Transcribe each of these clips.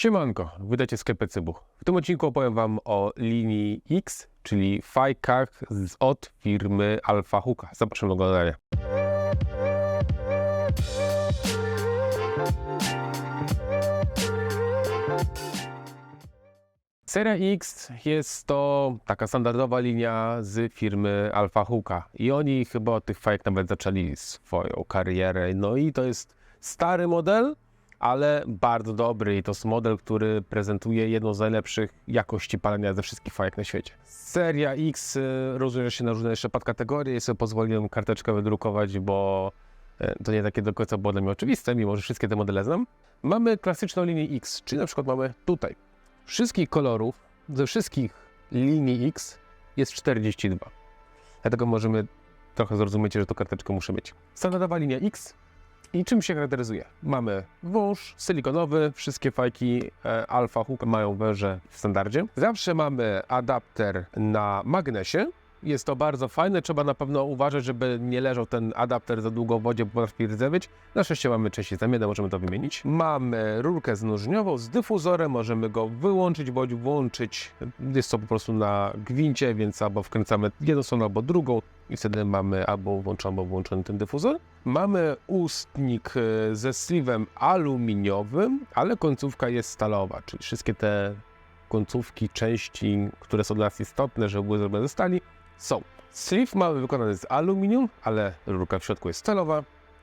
Siemanko, wydajcie sklepy Cybuch. W tym odcinku opowiem Wam o linii X, czyli fajkach z, od firmy Alpha Hooka. Zapraszam do oglądania. Seria X jest to taka standardowa linia z firmy Alpha Hooka i oni chyba od tych fajek nawet zaczęli swoją karierę. No i to jest stary model, ale bardzo dobry i to jest model, który prezentuje jedną z najlepszych jakości palenia ze wszystkich fajek na świecie. Seria X y, rozumie się na różne jeszcze podkategorie i sobie pozwoliłem karteczkę wydrukować, bo y, to nie takie do końca było dla mnie oczywiste, mimo że wszystkie te modele znam. Mamy klasyczną linię X, czyli na przykład mamy tutaj. Wszystkich kolorów ze wszystkich linii X jest 42. Dlatego możemy trochę zrozumieć, że tą karteczkę muszę mieć. Standardowa linia X i czym się charakteryzuje? Mamy wąż silikonowy, wszystkie fajki e, Hook mają węże w standardzie. Zawsze mamy adapter na magnesie. Jest to bardzo fajne, trzeba na pewno uważać, żeby nie leżał ten adapter za długo w wodzie, bo potrafi rdzewieć. Na szczęście mamy częściej zamienne, możemy to wymienić. Mamy rurkę znożniową z dyfuzorem, możemy go wyłączyć bądź włączyć. Jest to po prostu na gwincie, więc albo wkręcamy jedną stronę, albo drugą i wtedy mamy albo włączony, albo włączony ten dyfuzor. Mamy ustnik e, ze sleeve'em aluminiowym, ale końcówka jest stalowa, czyli wszystkie te końcówki, części, które są dla nas istotne, żeby były zrobione ze stali, są. Sleeve mamy wykonany z aluminium, ale rurka w środku jest stalowa.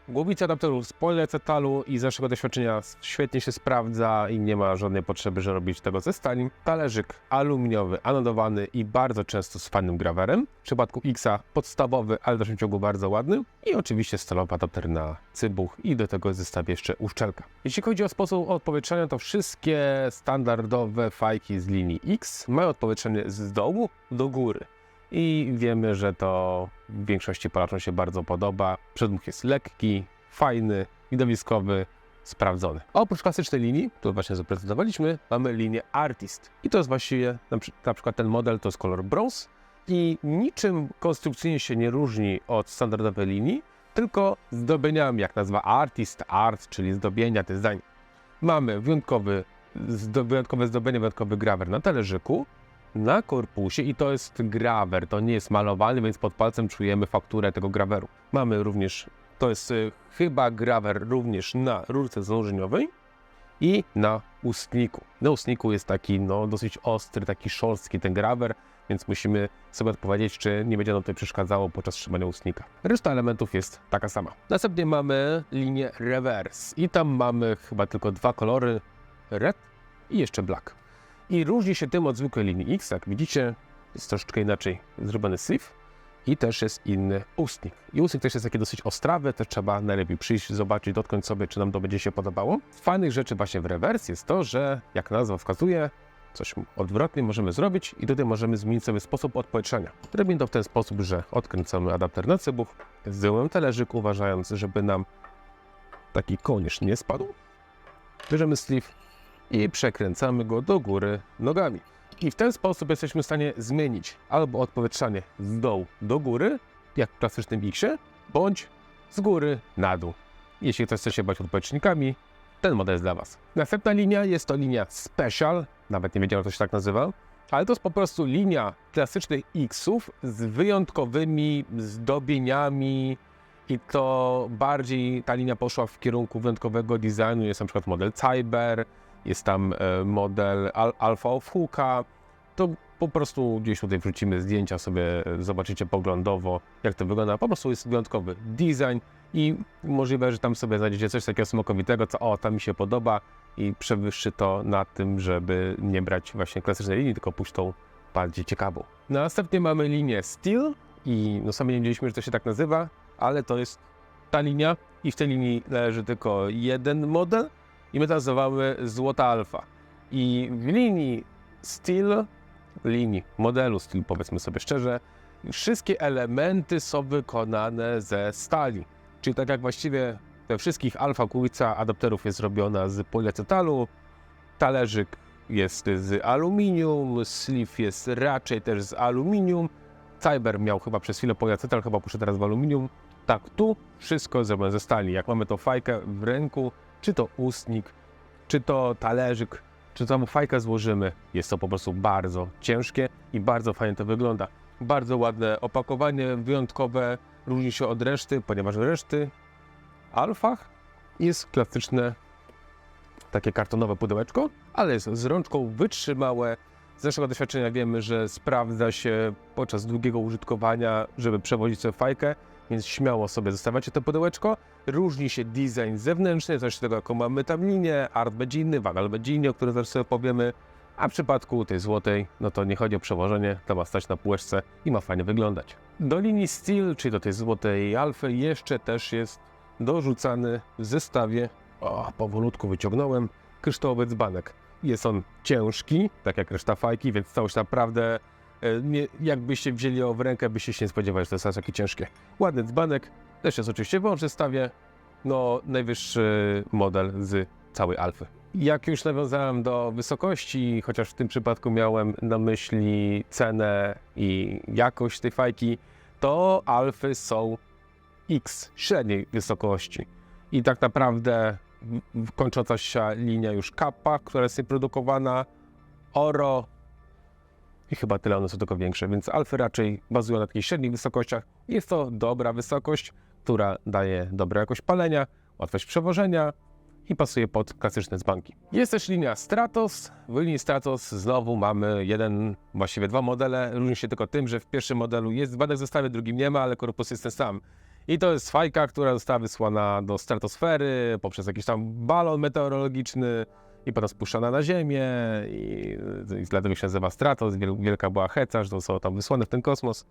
Głowica adapteru z poliacetalu i z naszego doświadczenia świetnie się sprawdza i nie ma żadnej potrzeby, żeby robić tego ze stali. Talerzyk aluminiowy, anodowany i bardzo często z fajnym grawerem. W przypadku Xa podstawowy, ale w dalszym ciągu bardzo ładny. I oczywiście stalowy adapter na cybuch i do tego zestaw jeszcze uszczelka. Jeśli chodzi o sposób odpowietrzenia, to wszystkie standardowe fajki z linii X mają odpowietrzenie z dołu do góry i wiemy, że to w większości Polakom się bardzo podoba. Przedmuch jest lekki, fajny, widowiskowy, sprawdzony. Oprócz klasycznej linii, którą właśnie zaprezentowaliśmy, mamy linię Artist. I to jest właściwie na, na przykład ten model to jest kolor brąz i niczym konstrukcyjnie się nie różni od standardowej linii, tylko zdobieniami, jak nazwa Artist, Art, czyli zdobienia, design. Mamy wyjątkowy, zdo, wyjątkowe zdobienie, wyjątkowy grawer na talerzyku, na korpusie i to jest grawer, to nie jest malowany, więc pod palcem czujemy fakturę tego graweru. Mamy również, to jest y, chyba grawer również na rurce złożeniowej i na ustniku. Na ustniku jest taki no, dosyć ostry, taki szorstki ten grawer, więc musimy sobie odpowiedzieć, czy nie będzie nam to przeszkadzało podczas trzymania ustnika. Reszta elementów jest taka sama. Następnie mamy linię reverse i tam mamy chyba tylko dwa kolory, red i jeszcze black. I różni się tym od zwykłej linii X, jak widzicie, jest troszeczkę inaczej zrobiony sleeve i też jest inny ustnik. I ustnik też jest taki dosyć ostrawy, też trzeba najlepiej przyjść, zobaczyć, dotknąć sobie, czy nam to będzie się podobało. Fajnych rzeczy właśnie w rewers jest to, że jak nazwa wskazuje, coś odwrotnie możemy zrobić i tutaj możemy zmienić sobie sposób odpowietrzenia. Robimy to w ten sposób, że odkręcamy adapter na cybuch, zdjąłem talerzyk, uważając, żeby nam taki kołnierz nie spadł. Bierzemy sleeve i przekręcamy go do góry nogami. I w ten sposób jesteśmy w stanie zmienić albo odpowietrzanie z dołu do góry, jak w klasycznym X-ie, bądź z góry na dół. Jeśli ktoś chce się bać odpowietrznikami, ten model jest dla Was. Następna linia jest to linia Special, nawet nie wiedziałem, że to się tak nazywa, ale to jest po prostu linia klasycznych X-ów z wyjątkowymi zdobieniami i to bardziej ta linia poszła w kierunku wyjątkowego designu. Jest na przykład model Cyber, jest tam e, model Al Alpha of Hooka. To po prostu gdzieś tutaj wrzucimy zdjęcia sobie, e, zobaczycie poglądowo, jak to wygląda. Po prostu jest wyjątkowy design i możliwe, że tam sobie znajdziecie coś takiego smakowitego, co o, tam mi się podoba i przewyższy to na tym, żeby nie brać właśnie klasycznej linii, tylko pójść tą bardziej ciekawą. Następnie mamy linię Steel i no sami nie wiedzieliśmy, że to się tak nazywa, ale to jest ta linia i w tej linii leży tylko jeden model i my to Złota Alfa. I w linii Steel, linii modelu Steel, powiedzmy sobie szczerze, wszystkie elementy są wykonane ze stali. Czyli tak jak właściwie we wszystkich alfa kulica adapterów jest zrobiona z poliacetalu, talerzyk jest z aluminium, sleeve jest raczej też z aluminium, Cyber miał chyba przez chwilę poliacetal, chyba poszedł teraz w aluminium. Tak, tu wszystko zrobione ze stali. Jak mamy to fajkę w ręku, czy to ustnik, czy to talerzyk, czy samą fajkę złożymy, jest to po prostu bardzo ciężkie i bardzo fajnie to wygląda. Bardzo ładne opakowanie, wyjątkowe, różni się od reszty, ponieważ reszty Alfach jest klasyczne takie kartonowe pudełeczko, ale jest z rączką wytrzymałe. Z naszego doświadczenia wiemy, że sprawdza się podczas długiego użytkowania, żeby przewozić sobie fajkę, więc śmiało sobie zostawiacie to pudełeczko. Różni się design zewnętrzny, coś tego jaką mamy tam linię, art będzie inny, wanal będzie inny, o którym zaraz sobie powiemy. A w przypadku tej złotej, no to nie chodzi o przewożenie, to ma stać na półeczce i ma fajnie wyglądać. Do linii Steel, czyli do tej złotej alfy, jeszcze też jest dorzucany w zestawie, o, powolutku wyciągnąłem, kryształowy dzbanek. Jest on ciężki, tak jak reszta fajki, więc całość naprawdę, jakbyście wzięli ją w rękę, byście się nie spodziewali, że to jest aż takie ciężkie. Ładny dzbanek, też jest oczywiście w zestawie, no najwyższy model z całej Alfy. Jak już nawiązałem do wysokości, chociaż w tym przypadku miałem na myśli cenę i jakość tej fajki, to Alfy są X średniej wysokości. I tak naprawdę kończąca się linia już Kappa, która jest produkowana, Oro i chyba tyle one są tylko większe, więc Alfy raczej bazują na takich średnich wysokościach. Jest to dobra wysokość, która daje dobrą jakość palenia, łatwość przewożenia i pasuje pod klasyczne dzbanki. Jest też linia Stratos. W linii Stratos znowu mamy jeden, właściwie dwa modele. Różni się tylko tym, że w pierwszym modelu jest dzbanek w drugim nie ma, ale korpus jest ten sam. I to jest fajka, która została wysłana do stratosfery poprzez jakiś tam balon meteorologiczny i potem spuszczana na ziemię i, i dlatego się nazywa Stratos. Wiel- Wielka była heca, że są tam wysłane w ten kosmos.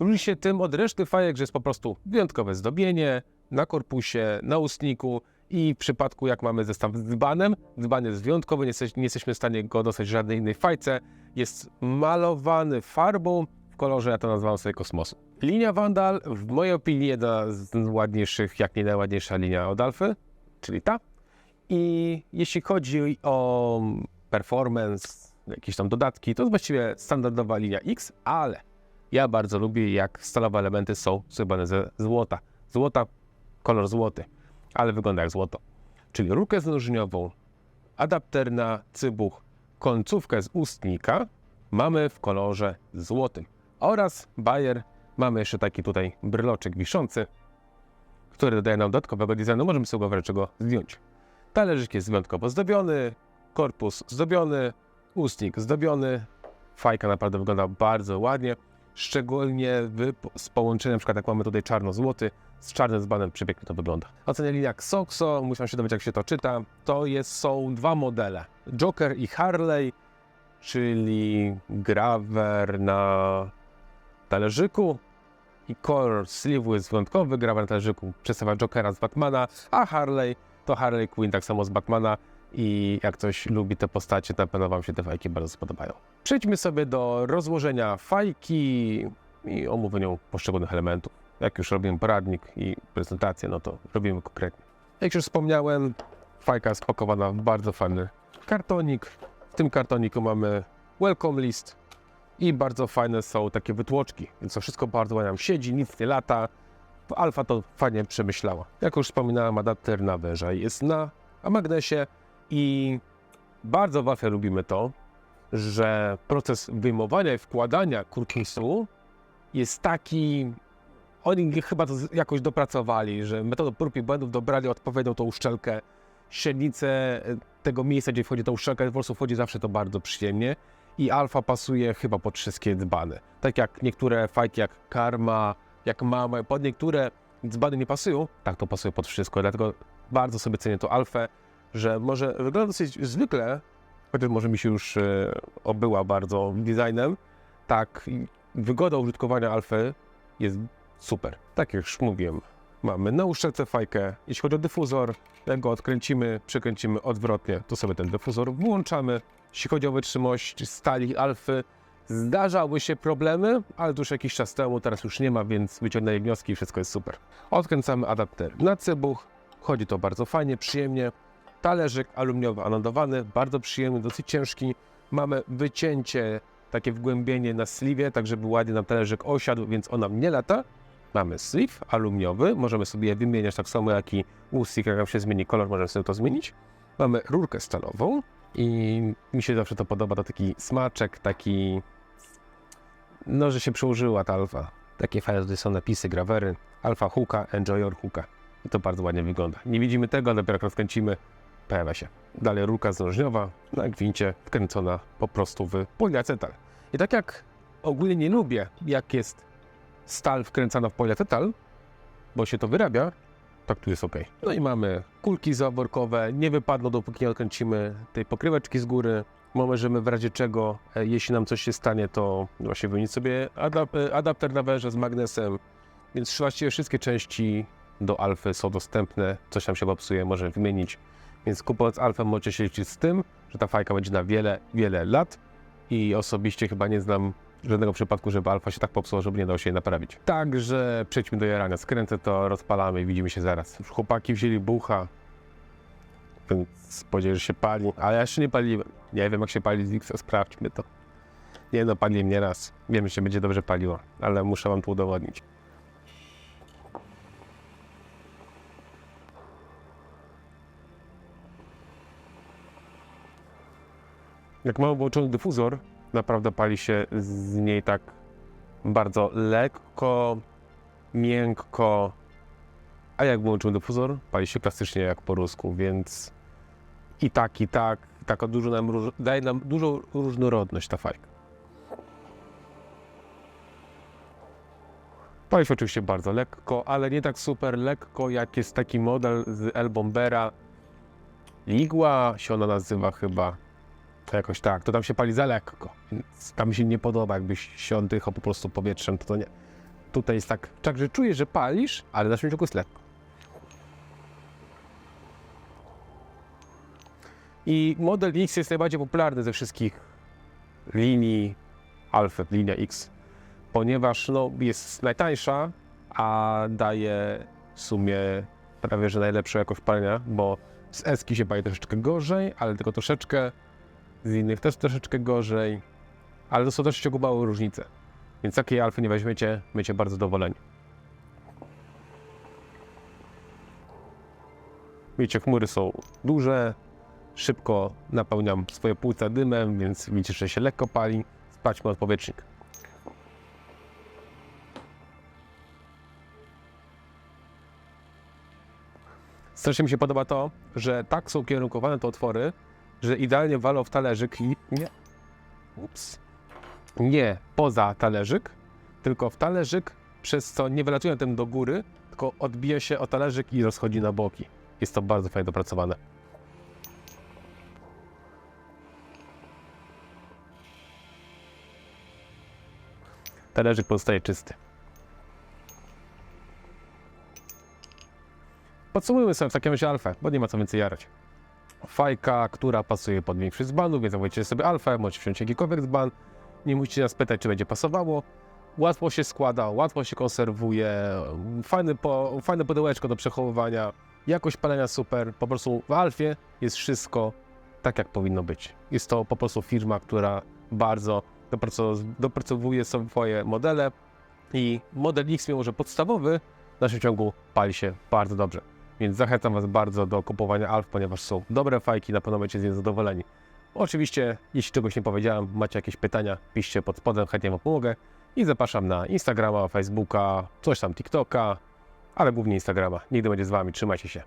Różni się tym od reszty fajek, że jest po prostu wyjątkowe zdobienie na korpusie, na ustniku i w przypadku jak mamy zestaw z dzbanem, dzban jest wyjątkowy, nie, nie jesteśmy w stanie go dostać w żadnej innej fajce. Jest malowany farbą w kolorze, ja to nazwałem sobie kosmosu. Linia Vandal, w mojej opinii jedna z ładniejszych, jak nie najładniejsza linia od Alfy, czyli ta. I jeśli chodzi o performance, jakieś tam dodatki, to jest właściwie standardowa linia X, ale ja bardzo lubię, jak stalowe elementy są zrobione ze złota. Złota, kolor złoty, ale wygląda jak złoto. Czyli rurkę znożniową, adapter na cybuch, końcówkę z ustnika mamy w kolorze złotym. Oraz bajer, mamy jeszcze taki tutaj bryloczek wiszący, który dodaje nam dodatkowego designu, możemy sobie go wręcz zdjąć. Talerzyk jest wyjątkowo zdobiony, korpus zdobiony, ustnik zdobiony. Fajka naprawdę wygląda bardzo ładnie, szczególnie w, z połączeniem, na przykład jak mamy tutaj czarno-złoty, z czarnym dzbanem przepięknie to wygląda. Ocenia linia Xoxo, musiałem się dowiedzieć jak się to czyta, to jest, są dwa modele, Joker i Harley, czyli grawer na talerzyku i kolor sleeve'u jest wyjątkowy, grawer na talerzyku przedstawia Jokera z Batmana, a Harley to Harley Quinn tak samo z Batmana i jak ktoś lubi te postacie, na pewno Wam się te fajki bardzo spodobają. Przejdźmy sobie do rozłożenia fajki i omówienia poszczególnych elementów. Jak już robimy poradnik i prezentację, no to robimy konkretnie. Jak już wspomniałem, fajka jest spakowana w bardzo fajny kartonik. W tym kartoniku mamy welcome list i bardzo fajne są takie wytłoczki, więc to wszystko bardzo nam siedzi, nic nie lata. Alfa to fajnie przemyślała. Jak już wspominałem, adapter na węża jest na magnesie i bardzo w Alfie lubimy to, że proces wyjmowania i wkładania kurkisu jest taki. Oni chyba to jakoś dopracowali, że metodą prób i błędów dobrali odpowiednią tą uszczelkę, średnicę e, tego miejsca, gdzie wchodzi ta uszczelka, po prostu wchodzi zawsze to bardzo przyjemnie. I alfa pasuje chyba pod wszystkie dzbany. Tak jak niektóre fajki, jak karma, jak mama, pod niektóre dzbany nie pasują, tak to pasuje pod wszystko. Dlatego bardzo sobie cenię to alfę, że może wygląda dosyć zwykle, chociaż może mi się już e, obyła bardzo designem, tak wygoda użytkowania alfy jest super. Tak jak już mówiłem, mamy na uszczelce fajkę, jeśli chodzi o dyfuzor, jak go odkręcimy, przekręcimy odwrotnie, to sobie ten dyfuzor włączamy. Jeśli chodzi o wytrzymałość stali alfy, zdarzały się problemy, ale to już jakiś czas temu, teraz już nie ma, więc wyciągnęli wnioski i wszystko jest super. Odkręcamy adapter na cybuch, chodzi to bardzo fajnie, przyjemnie. Talerzyk aluminiowy anodowany, bardzo przyjemny, dosyć ciężki. Mamy wycięcie, takie wgłębienie na sliwie, tak żeby ładnie nam talerzyk osiadł, więc on nam nie lata. Mamy sleeve aluminiowy, możemy sobie je wymieniać tak samo jak i ustnik, jak nam się zmieni kolor, możemy sobie to zmienić. Mamy rurkę stalową, I mi się zawsze to podoba, to taki smaczek, taki, no, że się przełożyła ta alfa. Takie fajne są napisy, grawery, alfa hooka, enjoy your hooka. I to bardzo ładnie wygląda. Nie widzimy tego, dopiero jak rozkręcimy, pojawia się. Dalej rurka znożniowa na gwincie wkręcona po prostu w poliacetal. I tak jak ogólnie nie lubię, jak jest stal wkręcana w poliacetal, bo się to wyrabia, tak tu jest ok. No i mamy kulki zaworkowe, nie wypadną dopóki nie odkręcimy tej pokryweczki z góry. Możemy w razie czego, e, jeśli nam coś się stanie, to właśnie wymienić sobie adap e, adapter na węże z magnesem. Więc właściwie wszystkie części do alfy są dostępne. Coś tam się popsuje, możemy wymienić. Więc kupując alfę możecie się liczyć z tym, że ta fajka będzie na wiele, wiele lat. I osobiście chyba nie znam żadnego przypadku, żeby alfa się tak popsuła, żeby nie dało się jej naprawić. Także przejdźmy do jarania. Skręcę to, rozpalamy i widzimy się zaraz. Już chłopaki wzięli bucha, więc spodzieję, że się pali, ale ja jeszcze nie paliłem. Nie wiem, jak się pali z X, sprawdźmy to. Nie no, paliłem nieraz. Wiem, że się będzie dobrze paliło, ale muszę wam to udowodnić. Jak mamy włączony dyfuzor, naprawdę pali się z niej tak bardzo lekko, miękko. A jak włączymy dyfuzor, pali się klasycznie jak po rusku, więc i tak, i tak, taka dużo nam, daje nam dużą różnorodność ta fajka. Pali się oczywiście bardzo lekko, ale nie tak super lekko, jak jest taki model z El Bombera. Ligła się ona nazywa chyba. Jakoś tak, to tam się pali za lekko, więc tam się nie podoba, jakbyś się oddychał po prostu powietrzem, to to nie. Tutaj jest tak, tak, że czujesz, że palisz, ale na ciągu jest lekko. I model X jest najbardziej popularny ze wszystkich linii Alpha, linia X, ponieważ no, jest najtańsza, a daje w sumie prawie że najlepszą jakość palenia, bo z Eski się pali troszeczkę gorzej, ale tylko troszeczkę, z innych też troszeczkę gorzej, ale to są też małe różnice. Więc takiej alfy nie weźmiecie, będziecie bardzo zadowoleni. Wiecie, chmury są duże, szybko napełniam swoje płuca dymem, więc widzicie, że się lekko pali. Sprawdźmy odpowietrznik. Strasznie mi się podoba to, że tak są kierunkowane te otwory, że idealnie walą w talerzyk i nie. Ups. Nie poza talerzyk, tylko w talerzyk, przez co nie wylatują tym do góry, tylko odbija się o talerzyk i rozchodzi na boki. Jest to bardzo fajnie dopracowane. Talerzyk pozostaje czysty. Podsumujmy sobie w takim razie alfę, bo nie ma co więcej jarać. Fajka, która pasuje pod większość z banów, więc zamawiacie sobie alfę, możecie wziąć jakikolwiek z ban. Nie musicie nas pytać, czy będzie pasowało. Łatwo się składa, łatwo się konserwuje, fajny po, fajne pudełeczko do przechowywania, jakość palenia super. Po prostu w Alfie jest wszystko tak, jak powinno być. Jest to po prostu firma, która bardzo dopracowuje swoje modele i model X, mimo że podstawowy, w naszym ciągu pali się bardzo dobrze. Więc zachęcam Was bardzo do kupowania Alf, ponieważ są dobre fajki, na pewno będziecie z nich zadowoleni. Oczywiście, jeśli czegoś nie powiedziałem, macie jakieś pytania, piszcie pod spodem, chętnie Wam pomogę. I zapraszam na Instagrama, Facebooka, coś tam TikToka, ale głównie Instagrama. Nigdy będzie z Wami, trzymajcie się.